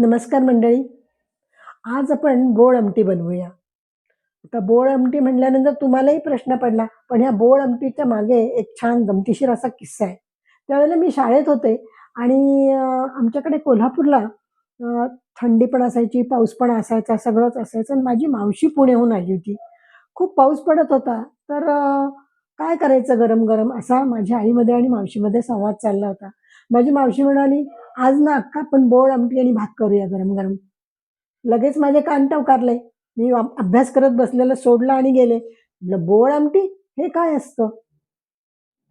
नमस्कार मंडळी. आज आपण बोळ आमटी बनवूया. आता बोळ आमटी म्हटल्यानंतर तुम्हालाही प्रश्न पडला पण ह्या बोळ आमटीच्या मागे एक छान गमतीशीर असा किस्सा आहे. त्यावेळेला मी शाळेत होते आणि आमच्याकडे कोल्हापूरला थंडी पण असायची पाऊस पण असायचा सगळंच असायचं आणि माझी मावशी पुण्याहून आली होती. खूप पाऊस पडत होता तर काय करायचं गरम गरम असा माझ्या आईमध्ये आणि मावशीमध्ये संवाद चालला होता. माझी मावशी म्हणाली आज ना अक्का आपण बोळ आमटी आणि भात करूया गरम गरम. लगेच माझे कान टवकारले. मी अभ्यास करत बसलेलं सोडलं आणि गेले. म्हटलं बोळ आमटी? हे काय असतं?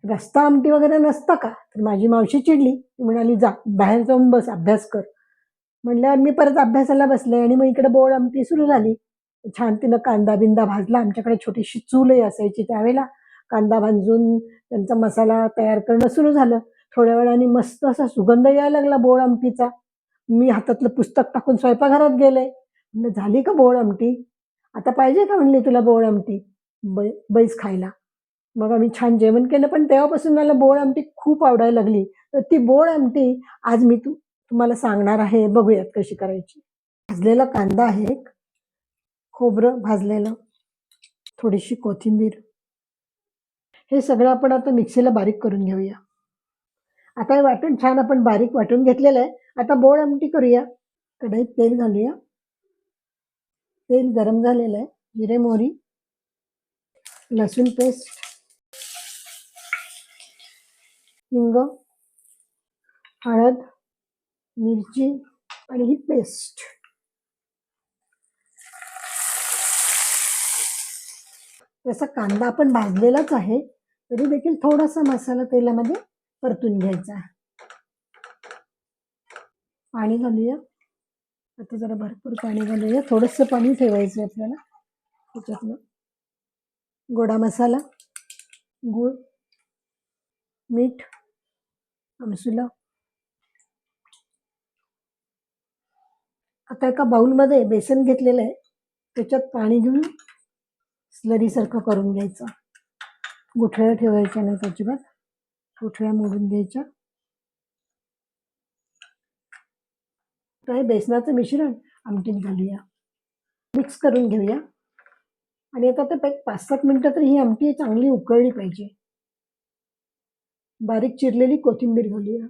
रस्ता आमटी वगैरे नसतं का? तर माझी मावशी चिडली. ती म्हणाली जा बाहेर जाऊन बस अभ्यास कर. म्हटल्यावर मी परत अभ्यासाला बसले आणि मग इकडे बोळ आमटी सुरू झाली. छान तिनं कांदा बिंदा भाजला. आमच्याकडे छोटीशी चूलही असायची त्यावेळेला. कांदा भाजून त्यांचा मसाला तयार करणं सुरू झालं. थोड्या वेळाने मस्त असा सुगंध यायला लागला बोळ आमटीचा. मी हातातलं पुस्तक टाकून स्वयंपाकघरात गेले. म्हणजे झाली का बोळ आमटी? आता पाहिजे का म्हणली तुला बोळ आमटी? बै बैस खायला. मग आम्ही छान जेवण केलं पण तेव्हापासून मला बोळ आमटी खूप आवडायला लागली. तर ती बोळ आमटी आज मी तू तुम्हाला सांगणार आहे बघूयात कशी करायची. भाजलेला कांदा आहे एक. खोबरं भाजलेलं. थोडीशी कोथिंबीर. हे सगळं आपण आता मिक्सीला बारीक करून घेऊया. आता हे वाटण छान आपण बारीक वाटून घेतलेलं आहे. आता बोळ आमटी करूया. कढईत तेल घालूया. तेल गरम झालेलं आहे. जिरे मोहरी लसूण पेस्ट हिंग हळद मिरची आणि ही पेस्ट. तसा कांदा आपण भाजलेलाच आहे. तरी देखील थोडासा मसाला तेलामध्ये परतून घ्यायचा. पाणी घालूया. आता जरा भरपूर पाणी घालूया. थोडंसं पाणी ठेवायचं आपल्याला. त्याच्यातलं गोडा मसाला गूळ मीठ आमसुला. आता एका बाउलमध्ये बेसन घेतलेलं आहे. त्याच्यात पाणी घेऊन स्लरीसारखं करून घ्यायचं. गुठळ्या ठेवायच्या नाही अजिबात. गुठळ्या मोडून घ्यायच्या. तर हे बेसनाचं मिश्रण आमटीत घालूया. मिक्स करून घेऊया. आणि आता ते पाच सात मिनटं तर ही आमटी चांगली उकळली पाहिजे. बारीक चिरलेली कोथिंबीर घालूया.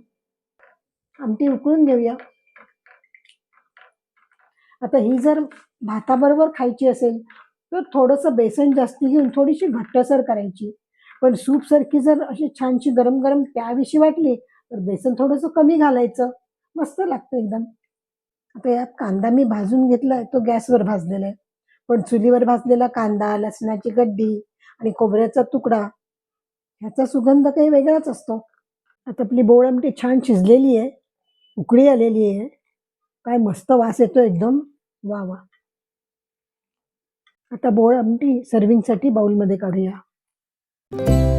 आमटी उकळून घेऊया. आता ही जर भाताबरोबर खायची असेल तर थोडंसं बेसन जास्ती घेऊन थोडीशी घट्टसर करायची. पण सूपसारखी जर अशी छानशी गरम गरम त्याविषयी वाटली तर बेसन थोडंसं कमी घालायचं. मस्त लागतं एकदम. आता यात कांदा मी भाजून घेतलाय तो गॅसवर भाजलेला आहे. पण चुलीवर भाजलेला कांदा लसणाची गड्डी आणि खोबऱ्याचा तुकडा ह्याचा सुगंध काही वेगळाच असतो. आता आपली बोळ आमटी छान शिजलेली आहे उकळी आलेली आहे. काय मस्त वास येतो एकदम. वा वा. आता बोळ आमटी सर्विंगसाठी बाउलमध्ये काढूया. thank you